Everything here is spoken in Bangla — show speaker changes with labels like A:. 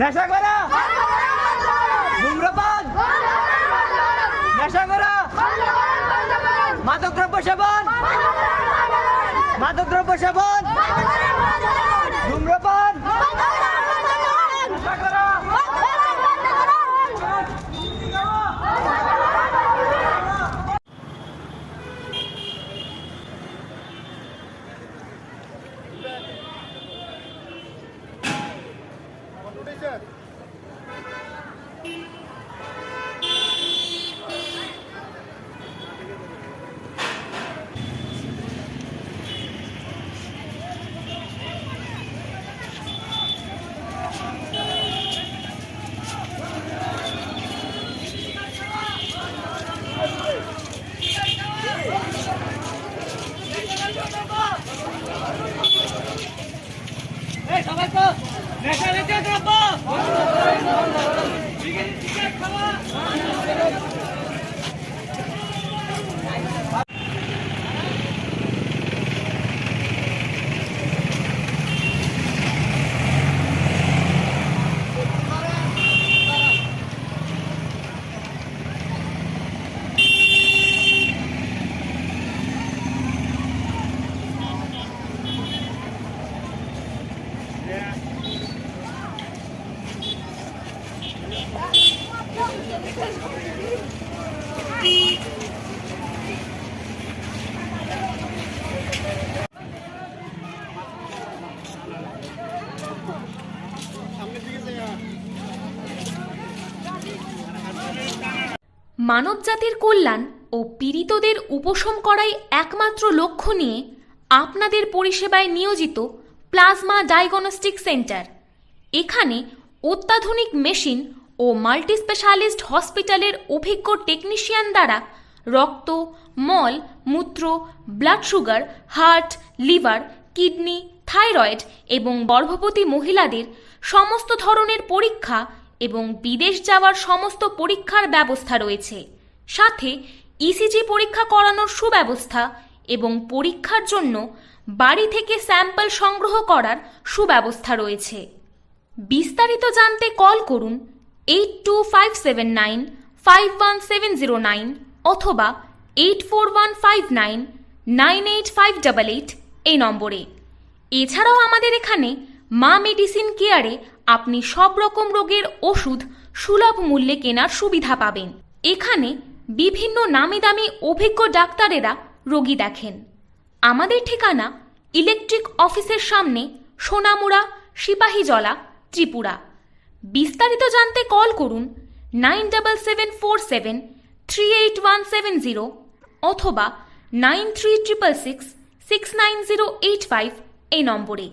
A: নেশা করা। ধূম্রপান। নেশা করা। মাদকদ্রব্য সেবন। মাদকদ্রব্য সেবন ধূম্রপান নেশা করা এই সবাই তো নেশা Thank you.
B: মানবজাতির কল্যাণ ও পীড়িতদের উপশম করাই একমাত্র লক্ষ্য নিয়ে আপনাদের পরিষেবায় নিয়োজিত প্লাজমা ডায়াগনস্টিক সেন্টার। এখানে অত্যাধুনিক মেশিন ও মাল্টিস্পেশালিস্ট হসপিটালের অভিজ্ঞ টেকনিশিয়ান দ্বারা রক্ত, মল, মূত্র, blood sugar, heart, liver, kidney, thyroid এবং গর্ভবতী মহিলাদের সমস্ত ধরনের পরীক্ষা এবং বিদেশ যাওয়ার সমস্ত পরীক্ষার ব্যবস্থা রয়েছে। সাথে ইসিজি পরীক্ষা করানোর সুব্যবস্থা এবং পরীক্ষার জন্য বাড়ি থেকে স্যাম্পল সংগ্রহ করার সুব্যবস্থা রয়েছে। বিস্তারিত জানতে কল করুন eight two five seven nine five one seven zero nine অথবা eight four one five nine nine eight five double eight এই নম্বরে। এছাড়াও আমাদের এখানে মা মেডিসিন কেয়ারে আপনি সব রকম রোগের ওষুধ সুলভ মূল্যে কেনার সুবিধা পাবেন। এখানে বিভিন্ন নামি দামি অভিজ্ঞ ডাক্তারেরা রোগী দেখেন। আমাদের ঠিকানা ইলেকট্রিক অফিসের সামনে সোনামুড়া, সিপাহীজলা, ত্রিপুরা। বিস্তারিত জানতে কল করুন nine double seven four seven three eight one seven zero অথবা nine three triple six six nine zero eight five এই নম্বরে।